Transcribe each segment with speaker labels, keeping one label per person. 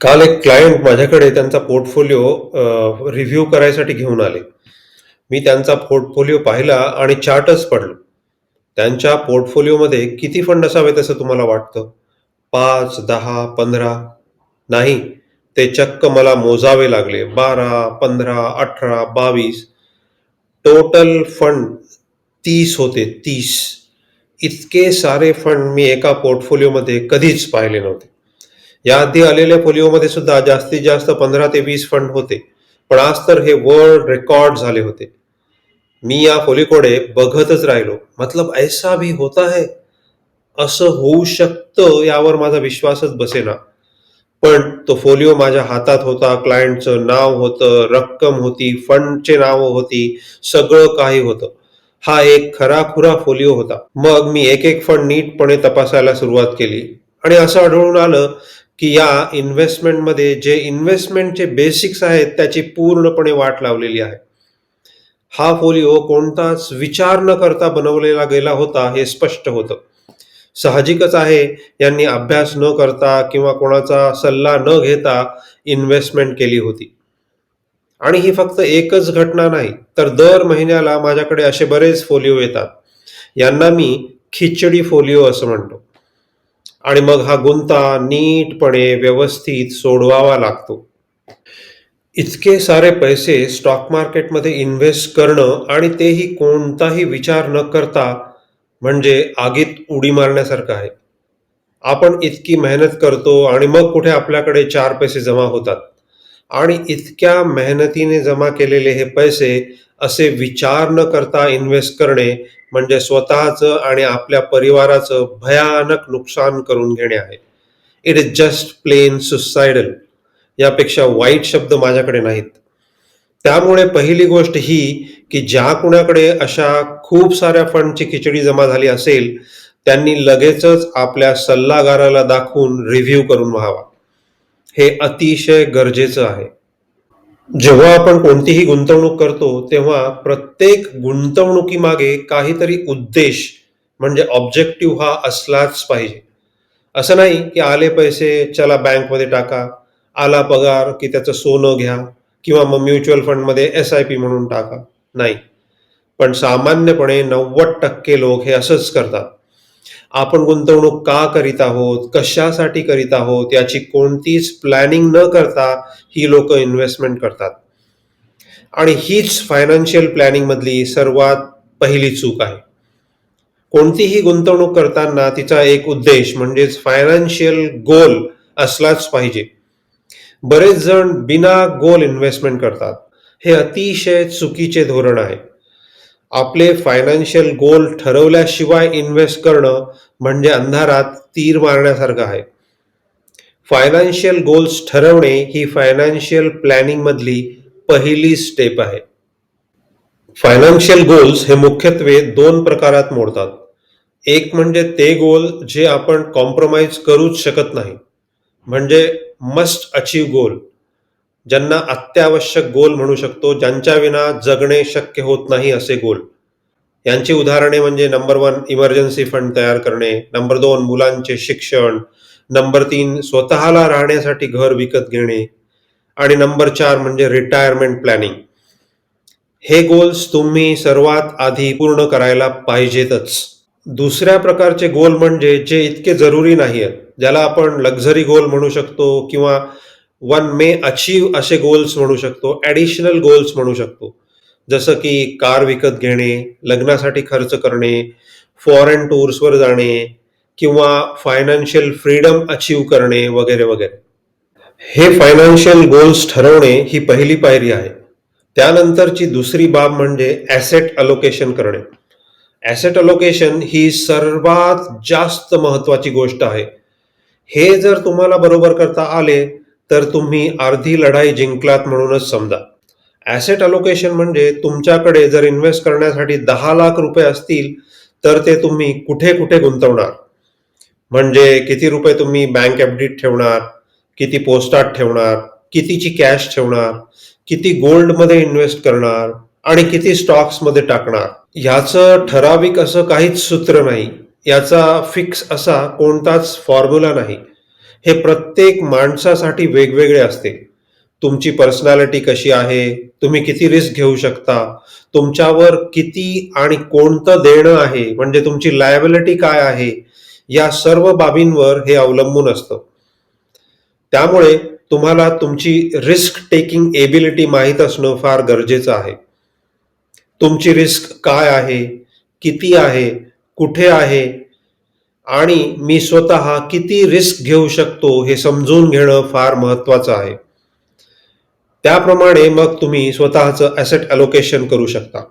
Speaker 1: काल एक क्लायंट माझ्याकडे त्यांचा पोर्टफोलिओ रिव्ह्यू करायसाठी घेऊन आले. मी त्यांचा पोर्टफोलिओ पाहिला आणि चार्टच पडलो. त्यांच्या पोर्टफोलिओमध्ये किती फंड असावेत असं तुम्हाला वाटतं? 5, 10, 15? नाही, ते चक्क मला मोजावे लागले. 12, 15, 18, 22 टोटल फंड तीस होते तीस इतके सारे फंड मी एका पोर्टफोलिओमध्ये कधीच पाहिले नव्हते. याआधी आलेल्या पोलिओमध्ये सुद्धा जास्तीत जास्त 15 ते वीस फंड होते. पण आज तर हे वर्ल्ड रेकॉर्ड झाले होते. मी या पोलिओकडे बघतच राहिलो. मतलब ऐसा भी होता है? असं होऊ शकतं यावर माझा विश्वासच बसेना. पण तो फोलिओ माझ्या हातात होता, क्लायंटचं नाव होतं, रक्कम होती, फंडचे नाव होती, सगळं काही होतं. हा एक खराखुरा फोलिओ होता. मग मी एक एक फंड नीटपणे तपासायला सुरुवात केली आणि असं आढळून आलं की या इन्व्हेस्टमेंटमध्ये जे इन्व्हेस्टमेंटचे बेसिक्स आहेत त्याची पूर्णपणे वाट लावलेली आहे. हा फोलिओ कोणताच विचार न करता बनवलेला गेला होता हे स्पष्ट होतं. साहजिकच आहे यांनी अभ्यास न करता किंवा कोणाचा सल्ला न घेता इन्व्हेस्टमेंट केली होती. आणि ही फक्त एकच घटना नाही, तर दर महिन्याला माझ्याकडे असे बरेच फोलिओ येतात. यांना मी खिचडी फोलिओ असं म्हणतो. आणि मग हा गुंता नीटपणे व्यवस्थित सोडवावा लागतो. इतके सारे पैसे स्टॉक मार्केटमध्ये इन्व्हेस्ट करणं आणि तेही कोणताही विचार न करता म्हणजे आगीत उडी मारण्यासारखं आहे. आपण इतकी मेहनत करतो आणि मग कुठे आपल्याकडे चार पैसे जमा होतात. आणि इतक्या मेहनतीने जमा केलेले हे पैसे असे विचार न करता इन्व्हेस्ट करणे म्हणजे स्वतःचं आणि आपल्या परिवाराचं भयानक नुकसान करून घेणे आहे. It is just plain suicidal यापेक्षा वाईट शब्द माझ्याकडे नाहीत. त्यामुळे पहिली गोष्ट ही की ज्या कुणाकडे अशा खूप साऱ्या फंडची खिचडी जमा झाली असेल, त्यांनी लगेचच आपल्या सल्लागाराला दाखवून रिव्ह्यू करून व्हावा. हे अतिशय गरजेचं आहे. जेव्हा आपण कोणतीही गुंतवणूक करतो, तेव्हा प्रत्येक गुंतवणुकीमागे काहीतरी उद्देश म्हणजे ऑब्जेक्टिव्ह हा असलाच पाहिजे. असं नाही की आले पैसे चला बँकमध्ये टाका, आला पगार की त्याचं सोनं घ्या किंवा मग म्युच्युअल फंडमध्ये एस-आय-पी म्हणून टाका. नाही. पण सामान्यपणे 90% लोक हे असंच करतात. आपण गुंतवणूक का करीत आहोत, कशासाठी करीत आहोत याची कोणतीच प्लॅनिंग न करता ही लोक इन्व्हेस्टमेंट करतात. आणि हीच फायनान्शियल प्लॅनिंगमधली सर्वात पहिली चूक आहे. कोणतीही गुंतवणूक करताना तिचा एक उद्देश म्हणजेच फायनान्शियल गोल असलाच पाहिजे. बरेच जण बिना गोल इन्व्हेस्टमेंट करतात. हे अतिशय चुकीचे धोरण आहे. आपले फायनान्शियल गोल ठरवल्याशिवाय इन्व्हेस्ट करणं म्हणजे अंधारात तीर मारण्यासारखं आहे. फायनान्शियल गोल्स ठरवणे ही फायनान्शियल प्लॅनिंगमधली पहिली स्टेप आहे. फायनान्शियल गोल्स हे मुख्यत्वे दोन प्रकारात मोडतात. एक म्हणजे ते गोल जे आपण कॉम्प्रोमाइज करूच शकत नाही. म्हणजे मस्ट अचीव गोल. ज्यांना अत्यावश्यक गोल म्हणू शकतो, ज्यांच्याविना जगणे शक्य होत नाही असे गोल. यांची उदाहरणे म्हणजे नंबर वन इमर्जन्सी फंड तयार करणे, नंबर दोन मुलांचे शिक्षण, नंबर तीन स्वतःला राहण्यासाठी घर विकत घेणे आणि नंबर चार म्हणजे रिटायरमेंट प्लॅनिंग. हे गोल्स तुम्ही सर्वात आधी पूर्ण करायला पाहिजेतच. दुसऱ्या प्रकारचे गोल म्हणजे जे इतके जरुरी नाहीयेत, ज्याला आपण लक्झरी गोल म्हणू शकतो किंवा वन मे अचीव असे गोल्स म्हणू शकतो, ॲडिशनल गोल्स म्हणू शकतो. जसं की कार विकत घेणे, लग्नासाठी खर्च करणे, फॉरेन टूर्सवर जाणे किंवा फायनान्शियल फ्रीडम अचीव करणे वगैरे वगैरे. हे फायनान्शियल गोल्स ठरवणे ही पहिली पायरी आहे. त्यानंतरची दुसरी बाब म्हणजे ॲसेट अलोकेशन करणे. ॲसेट अलोकेशन ही सर्वात जास्त महत्त्वाची गोष्ट आहे. हे जर तुम्हाला बरोबर करता आले, तर तुम्ही अर्धी लढाई जिंकलात म्हणूनच समजा. ॲसेट अलोकेशन म्हणजे तुमच्याकडे जर इन्व्हेस्ट करण्यासाठी दहा लाख रुपये असतील, तर ते तुम्ही कुठे-कुठे गुंतवणार? म्हणजे किती रुपये तुम्ही बँक एफ-डीत ठेवणार, किती पोस्टात ठेवणार, कितीची कॅश ठेवणार, किती गोल्डमध्ये इन्व्हेस्ट करणार आणि किती स्टॉक्समध्ये टाकणार. ह्याचं ठराविक असं काहीच सूत्र नाही. याचा फिक्स असा कोणताच फॉर्म्युला नाही. हे प्रत्येक माणसासाठी वेगवेगळे असते. तुमची पर्सनॅलिटी कशी आहे? तुम्ही किती रिस्क घेऊ शकता? तुमच्यावर किती आणि कोणतं देणं आहे? म्हणजे तुमची लायबिलिटी काय आहे? या सर्व बाबींवर हे अवलंबून असतं. त्यामुळे तुम्हाला तुमची रिस्क टेकिंग एबिलिटी माहीत असणं फार गरजेचं आहे. तुमची रिस्क काय आहे? किती आहे? कुठे आहे? आणि मी स्वतः किती रिस्क घेऊ शकतो हे समजून घेणं फार महत्वाचं आहे. त्याप्रमाणे मग तुम्ही स्वतःचं ॲसेट अलोकेशन करू शकता.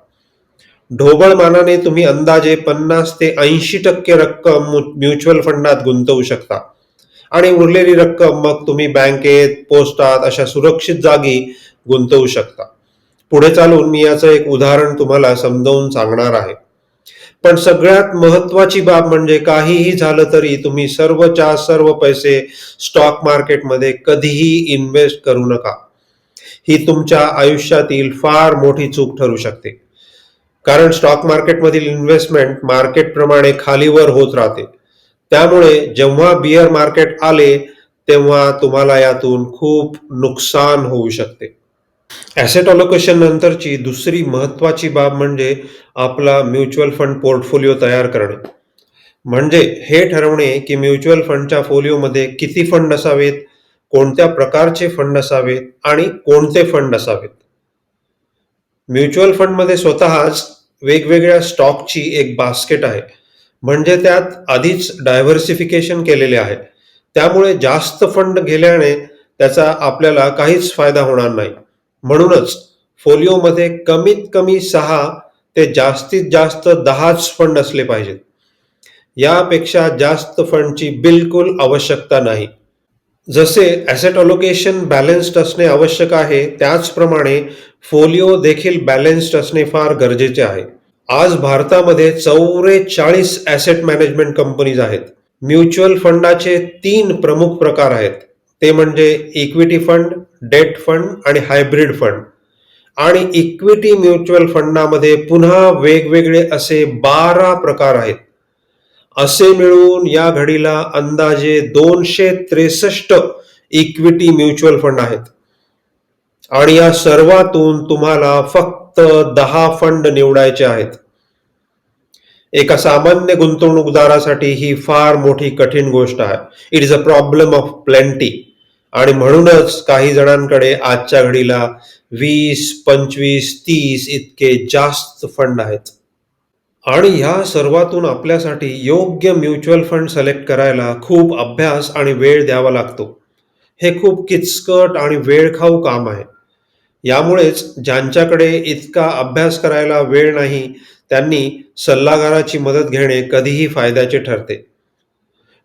Speaker 1: ढोबळ मानाने तुम्ही अंदाजे पन्नास ते ऐंशी टक्के रक्कम म्युच्युअल फंडात गुंतवू शकता. आणि उरलेली रक्कम मग तुम्ही बँकेत पोस्टात अशा सुरक्षित जागी गुंतवू शकता. पुढे चालून मी याचं एक उदाहरण तुम्हाला समजावून सांगणार आहे. पण सगळ्यात महत्वाची बाब म्हणजे काहीही झालं तरी तुम्ही सर्वच्या सर्व पैसे स्टॉक मार्केटमध्ये कधीही इन्व्हेस्ट करू नका. ही तुमच्या आयुष्यातील फार मोठी चूक ठरू शकते. कारण स्टॉक मार्केटमधील इन्व्हेस्टमेंट मार्केटप्रमाणे खालीवर होत राहते. त्यामुळे जेव्हा बिअर मार्केट आले तेव्हा तुम्हाला यातून खूप नुकसान होऊ शकते. ॲसेट ऑलोकेशन नंतरची दुसरी महत्वाची बाब म्हणजे आपला म्युच्युअल फंड पोर्टफोलिओ तयार करणे. म्हणजे हे ठरवणे की म्युच्युअल फंडच्या फोलिओमध्ये किती फंड असावेत कोणत्या प्रकारचे फंड असावेत आणि कोणते फंड असावेत. म्युच्युअल फंडमध्ये स्वतःच वेगवेगळ्या स्टॉकची एक बास्केट आहे. म्हणजे त्यात आधीच डायव्हर्सिफिकेशन केलेले आहे. त्यामुळे जास्त फंड गेल्याने त्याचा आपल्याला काहीच फायदा होणार नाही. म्हणूनच फोलिओमध्ये कमीत कमी सहा ते जास्तीत जास्त दहाच फंड असले पाहिजेत. यापेक्षा जास्त फंडची बिलकुल आवश्यकता नाही. जसे ॲसेट अलोकेशन बॅलन्स्ड असणे आवश्यक आहे त्याचप्रमाणे फोलिओ देखील बॅलन्स्ड असणे फार गरजेचे आहे. आज भारतामध्ये चौवेचाळीस ॲसेट मॅनेजमेंट कंपनीज आहेत. म्युच्युअल फंडाचे तीन प्रमुख प्रकार आहेत. ते म्हणजे इक्विटी फंड डेट फंड आणि हायब्रिड फंड आणि इक्विटी म्युच्युअल फंडामध्ये पुन्हा वेगवेगळे असे बारा प्रकार आहेत. असे मिळून या घडीला अंदाजे दोनशे त्रेसष्ट इक्विटी म्युच्युअल फंड आहेत. आणि या सर्वातून तुम्हाला फक्त दहा फंड निवडायचे आहेत. एका सामान्य गुंतवणूकदारासाठी ही फार मोठी कठीण गोष्ट आहे. It is a problem of plenty आणि म्हणूनच काही जणांकडे आजच्या घडीला वीस पंचवीस तीस इतके जास्त फंड आहेत. आणि ह्या सर्वातून आपल्यासाठी योग्य म्युच्युअल फंड सिलेक्ट करायला खूप अभ्यास आणि वेळ द्यावा लागतो. हे खूप किचकट आणि वेळखाऊ काम आहे. यामुळेच ज्यांच्याकडे इतका अभ्यास करायला वेळ नाही त्यांनी सल्लागाराची मदत घेणे कधीही फायद्याचे ठरते.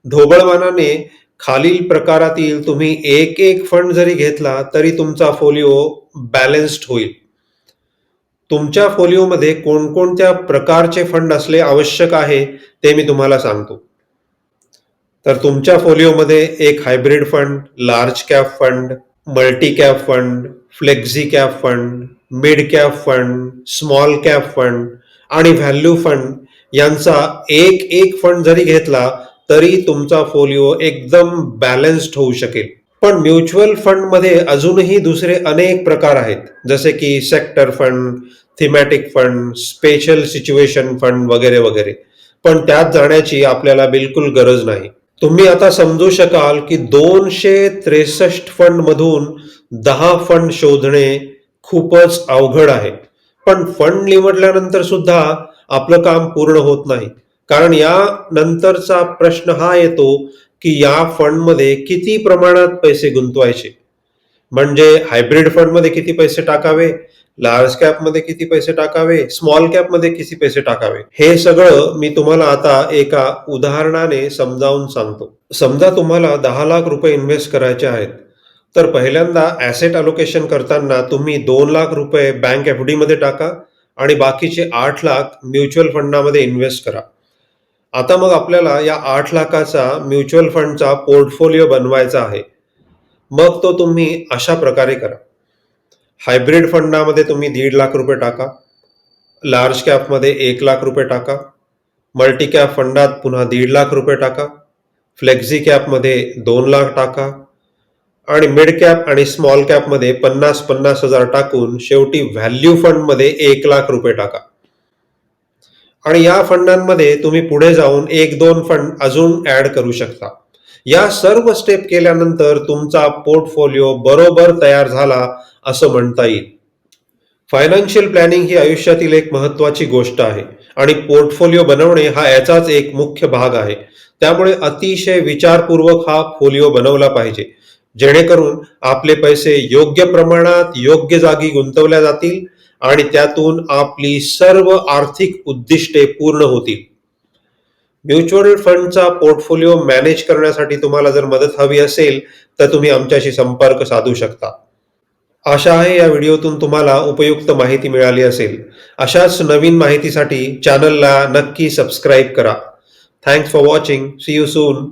Speaker 1: ढोबळमानाने खालील प्रकारातील तुम्ही एक एक फंड जरी घेतला तरी तुमचा फोलिओ बॅलन्स्ड होईल. तुमच्या फोलिओमध्ये कोणकोणत्या प्रकारचे फंड असले आवश्यक आहे ते मी तुम्हाला सांगतो. तर तुमच्या फोलिओमध्ये एक hybrid fund large cap fund multi cap fund flexi cap fund mid cap fund small cap fund आणि व्हॅल्यू फंड यांचा एक एक फंड जरी घेतला तरी तुमचा फोलिओ एकदम बॅलन्स्ड होऊ शकेल. पण म्युच्युअल फंडमध्ये अजूनही दुसरे अनेक प्रकार आहेत. जसे की sector fund thematic fund special situation fund वगैरे वगैरे. पण त्यात जाण्याची आपल्याला बिलकुल गरज नाही. तुम्ही आता समजू शकाल की दोनशे त्रेसष्ट फंड मधून दहा फंड शोधणे खूपच अवघड आहे. पण फंड निवडल्यानंतर सुद्धा आपलं काम पूर्ण होत नाही. कारण या नंतरचा प्रश्न हा येतो की या फंडमध्ये किती प्रमाणात पैसे गुंतवायचे? म्हणजे हायब्रिड फंडमध्ये किती पैसे टाकावे? लार्ज कॅपमध्ये किती पैसे टाकावे? स्मॉल कॅपमध्ये किती पैसे टाकावे? हे सगळं मी तुम्हाला आता एका उदाहरणाने समजावून सांगतो. समजा तुम्हाला दहा लाख रुपये इन्व्हेस्ट करायचे आहेत तर पहिल्यांदा ॲसेट अलोकेशन करताना तुम्ही दोन लाख रुपये बँक एफ डी मध्ये टाका आणि बाकीचे आठ लाख म्युच्युअल फंडामध्ये इन्व्हेस्ट करा. आता मग आपल्याला या आठ लाखाचा म्युच्युअल फंडचा पोर्टफोलिओ बनवायचा आहे. मग तो तुम्ही अशा प्रकारे करा. हायब्रिड फंडामध्ये तुम्ही दीड लाख रुपये टाका. लार्ज कॅपमध्ये एक लाख रुपये टाका. मल्टी कॅप फंडात पुन्हा दीड लाख रुपये टाका. फ्लेक्झी कॅपमध्ये दोन लाख टाका. आणि मिड कॅप आणि स्मॉल कॅपमध्ये पन्नास पन्नास हजार टाकून शेवटी व्हॅल्यू फंडमध्ये एक लाख रुपये टाका. आणि या फंडांमध्ये तुम्ही पुढे जाऊन एक दोन फंड अजून ऍड करू शकता. या सर्व स्टेप केल्यानंतर तुमचा पोर्टफोलिओ बरोबर तयार झाला असं म्हणता येईल. फायनान्शियल प्लॅनिंग ही आयुष्यातील एक महत्वाची गोष्ट आहे आणि पोर्टफोलिओ बनवणे हा याचाच एक मुख्य भाग आहे. त्यामुळे अतिशय विचारपूर्वक हा फोलिओ बनवला पाहिजे. जेणेकरून आपले पैसे योग्य प्रमाणात योग्य जागी गुंतवल्या जातील आणि त्यातून आपली सर्व आर्थिक उद्दिष्टे पूर्ण होतील. म्युच्युअल फंडचा पोर्टफोलिओ मॅनेज करण्यासाठी तुम्हाला जर मदत हवी असेल तर तुम्ही आमच्याशी संपर्क साधू शकता. आशा आहे या व्हिडिओतून तुम्हाला उपयुक्त माहिती मिळाली असेल. अशाच नवीन माहितीसाठी चॅनलला नक्की सबस्क्राईब करा. Thanks for watching see you soon